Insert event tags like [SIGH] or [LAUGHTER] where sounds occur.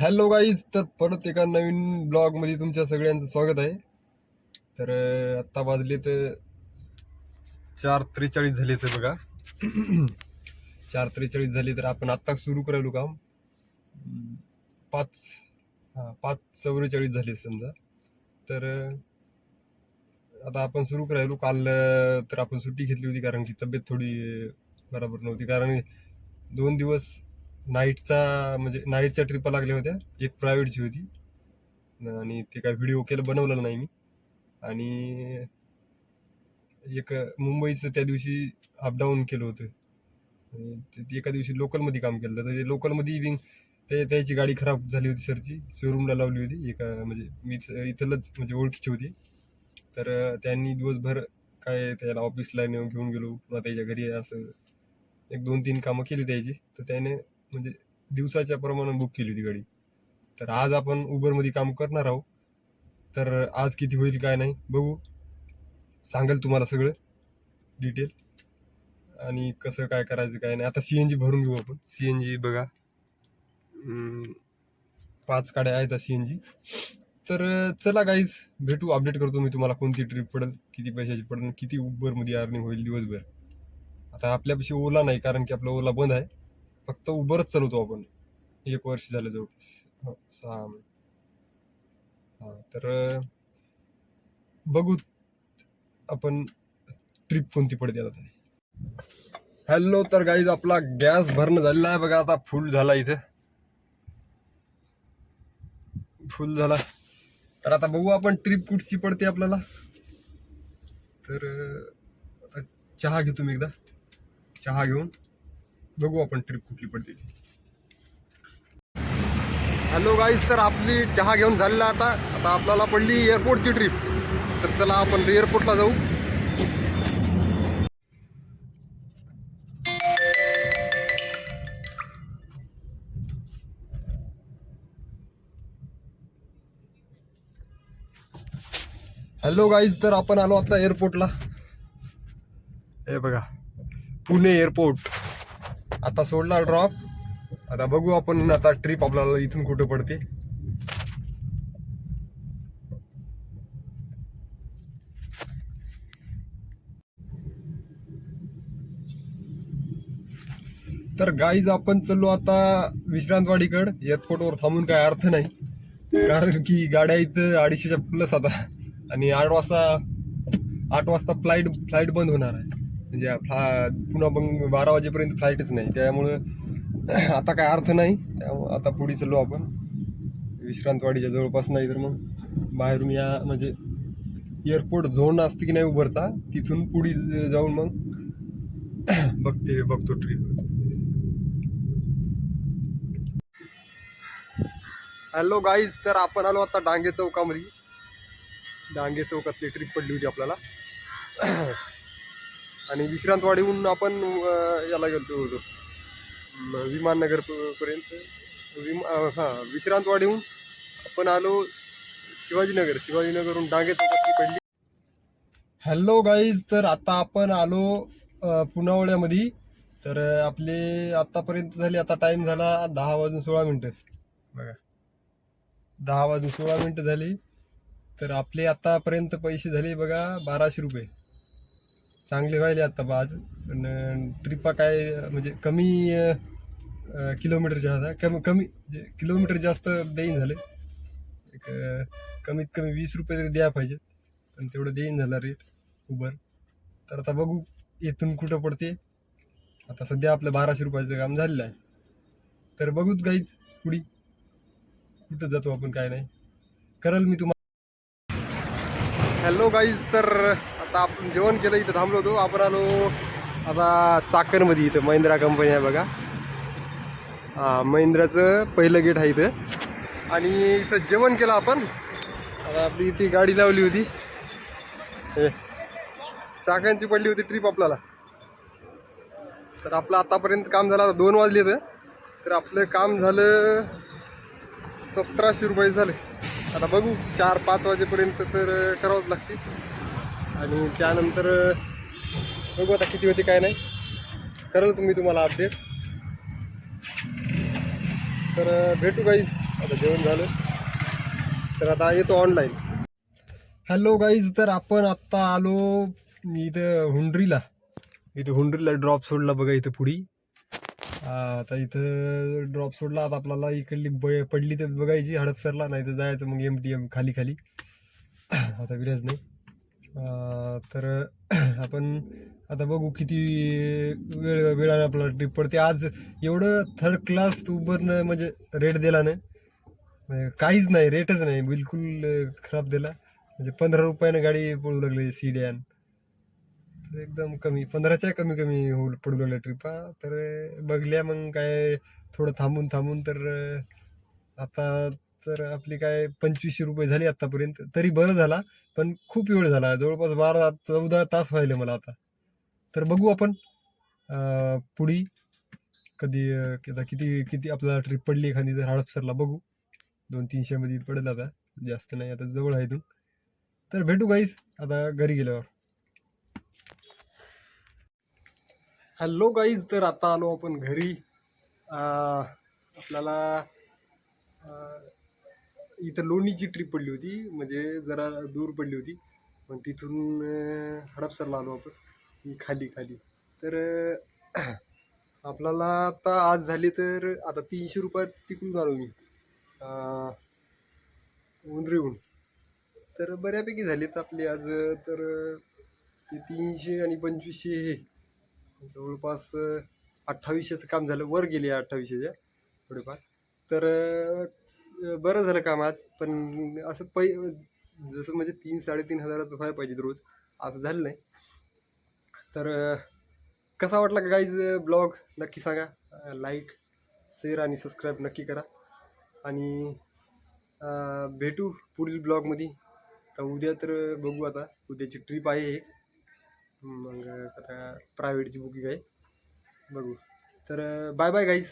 Hello guys तर परत एका नवीन ब्लॉगमध्ये तुमच्या सगळ्यांचं स्वागत आहे. तर आत्ता वाजले तर चार त्रेचाळीस झाले तर बघा. [CLEARS THROAT] चार त्रेचाळीस झाले तर आपण आत्ता सुरू करायलो काम. पाच हां पाच चौवेचाळीस झाले समजा. तर आता आपण सुरू करायलो. काल तर आपण सुट्टी घेतली होती कारण की तब्येत थोडी बरोबर नव्हती. कारण दोन दिवस नाईटचा म्हणजे नाईटच्या ट्रिपा लागल्या होत्या. एक प्रायव्हेटची होती. आणि ते काय व्हिडिओ केलं बनवलेलं नाही मी. आणि एक मुंबईचं त्या दिवशी अपडाऊन केलं होतं. ते- एका दिवशी लोकलमध्ये काम केलं. तर ते लोकलमध्ये इव्हिंग ते त्याची गाडी खराब झाली होती सरची शोरूमला लावली होती. एका म्हणजे मी इथं- इथलंच म्हणजे ओळखीची होती. तर त्यांनी दिवसभर काय त्याला ऑफिसला नेऊन घेऊन गेलो. पुन्हा त्याच्या घरी असं एक दोन तीन कामं केली त्याची. तर त्याने म्हणजे दिवसाच्या प्रमाणात बुक केली होती गाडी. तर आज आपण उबरमध्ये काम करणार आहोत. तर आज किती होईल काय नाही बघू. सांगेल तुम्हाला सगळं डिटेल आणि कसं काय करायचं काय नाही. आता सी एन जी भरून घेऊ आपण. सी एन जी बघा. पाच गाड्या आहेत सी एन जी तर चला गाईज भेटू अपडेट करतो मी तुम्हाला कोणती ट्रिप पडेल किती पैशाची पडेल किती उबरमध्ये अर्निंग होईल दिवसभर. आता आपल्यापाशी ओला नाही कारण की आपला ओला बंद आहे. फक्त उबरच चालवतो आपण. एक वर्ष झालं जवळपास. हो, सहा हा तर बघू आपण ट्रिप कोणती पडते आता हॅलो तर गाईज आपला गॅस भरणं झालेला आहे. बघा आता फुल झाला इथे. फुल झाला. तर आता बघू आपण ट्रिप कुठची पडते आपल्याला. तर आता चहा घेतो मी एकदा. चहा घेऊन. बघू आपण ट्रिप कुठली पडते हॅलो गाईज तर आपली चहा घेऊन झालेला आता. आता आपल्याला पडली एअरपोर्टची ट्रिप तर चला आपण एअरपोर्टला जाऊ. हॅलो गाईज तर आपण आलो आता एअरपोर्टला हे बघा पुणे एअरपोर्ट आता सोडला ड्रॉप आता बघू आपण आता ट्रिप आपल्याला इथून कुठं पडते. तर गाईज आपण चाललो आता विश्रांतवाडीकड. एअरपोर्टवर थांबून काय अर्थ नाही. कारण की गाड्या इथं अडीचशेच्या प्लस आता. आणि आठ वाजता आठ वाजता फ्लाईट फ्लाईट बंद होणार आहे. म्हणजे फ्ला- पुन्हा मग बारा वाजेपर्यंत फ्लाईटच नाही. त्यामुळं [CLEARS THROAT] आता काय अर्थ नाही. त्यामुळं आता पुढे चाललो आपण. विश्रांतवाडीच्या जवळपास नाही तर मग बाहेरून या म्हणजे एअरपोर्ट झोन असते की नाही उबरचा तिथून पुढे जाऊन मग [CLEARS THROAT] बघते बघतो ट्रिप हॅलो गाईज तर आपण आलो आता डांगे चौकामध्ये. डांगे चौकातली ट्रिप पडली होती आपल्याला. [CLEARS THROAT] आणि विश्रांतवाडीहून आपण याला गेलो होतो. विमाननगरपर्यंत. विमाननगर हां विश्रांतवाडीहून आपण आलो शिवाजीनगर. शिवाजीनगरहून डांगे चौकातली पडली हॅलो गाईज तर आता आपण आलो पुनावळ्यामध्ये. तर आपले आतापर्यंत झाले आता टाइम झाला दहा वाजून सोळा मिनटं. बघा. दहा वाजून सोळा मिनटं झाली. तर आपले आतापर्यंत पैसे झाले बघा बाराशे रुपये. चांगले व्हायले आता बाज. पण ट्रिपा काय म्हणजे कमी किलोमीटर किलोमीटरच्या होता कमी कमी किलोमीटर जास्त देईन झाले. एक कमीत कमी वीस रुपये तरी द्या पाहिजे. पण तेवढं देईन झाला रेट उबर तर आता बघू इथून कुठं पडते. आता सध्या आपलं बाराशे रुपयाचं काम झालेलं आहे. तर बघूत काहीच पुढी कुठं जातो आपण काय नाही. करल मी तुम्हाला हॅलो गाईज तर आता आपण जेवण केलं इथं थांबलो होतो. आपण आलो आता चाकरमध्ये इथं महिंद्रा कंपनी आहे बघा. हा महिंद्राचं पहिलं गेट आहे इथं. आणि इथं जेवण केलं आपण. आता आपली इथे गाडी लावली होती. हे, चाकांची पडली होती ट्रिप आपल्याला. तर आपलं आतापर्यंत काम झालं आता दोन वाजले तर तर आपलं काम झालं सतराशे रुपये झाले. आता बघू चार पाच वाजेपर्यंत तर करावंच लागते आणि त्यानंतर बघू आता किती होते काय नाही. करेल तुम्ही तुम्हाला अपडेट तर भेटू गाईज आता जेवण झालं. तर आता येतो ऑनलाईन हॅलो गाईज तर आपण आत्ता आलो इथं हुंड्रीला. इथं हुंड्रीला ड्रॉप सोडला बघा इथं पुढी. आता इथं ड्रॉप सोडला. आता आपल्याला इकडली ब पडली तर बघायची. हडपसरला नाही तर जायचं मग एम टी एम खाली खाली. आता विरज नाही. तर [CLEARS THROAT] आपण आता बघू किती वेळ वेळाने आपल्याला ट्रिप पडते आज एवढं थर्ड क्लास उबरनं म्हणजे रेट दिला नाही. म्हणजे काहीच नाही रेटच नाही. बिलकुल खराब दिला. म्हणजे पंधरा रुपयानं गाडी पडू लागली सीडॅन तर एकदम कमी पंधराच्या कमी कमी होऊ पडू लागल्या ट्रिपा तर बघल्या मग काय थोडं थांबून थांबून तर आता तर आपली काय पंचवीसशे रुपये झाली आत्तापर्यंत तरी बरं झाला पण खूप वेळ झाला. जवळपास बारा चौदा तास व्हायले मला आता. तर बघू आपण पुढी कधी आता किती किती आपल्याला ट्रिप पडली एखादी जर हडपसरला बघू. दोन तीनशेमध्ये पडेल आता जास्त नाही आता जवळ आहे इथून. तर भेटू गाईस आता घरी गेल्यावर. हॅलो गाईज तर आता आलो आपण घरी. आपल्याला इथं लोणीची ट्रिप पडली होती. म्हणजे जरा दूर पडली होती. पण तिथून हडपसरला आलो आपण. खाली खाली. तर [CLEARS THROAT] आपल्याला आता आज झाले तर आता तीनशे रुपयात तिकडून आलो मी. उंदरीहून. तर बऱ्यापैकी झालेत आपले आज. तर ते तीनशे आणि पंचवीसशे हे. जवळपास अठ्ठावीसशेचं काम झालं. वर गेले अठ्ठावीसशेच्या. थोडेफार. तर बरं झालं काम आज पण असं पै जसं म्हणजे तीन साडेतीन हजाराचं व्हायला पाहिजे रोज असं झालं नाही. तर कसा वाटला गाईज ब्लॉग? नक्की सांगा. लाईक शेअर आणि सबस्क्राईब नक्की करा. आणि भेटू पुढील ब्लॉगमध्ये. तर उद्या तर बघू आता. उद्याची ट्रिप आहे एक. मग आता प्रायव्हेटची बुकिंग आहे. बघू. तर बाय बाय गाईज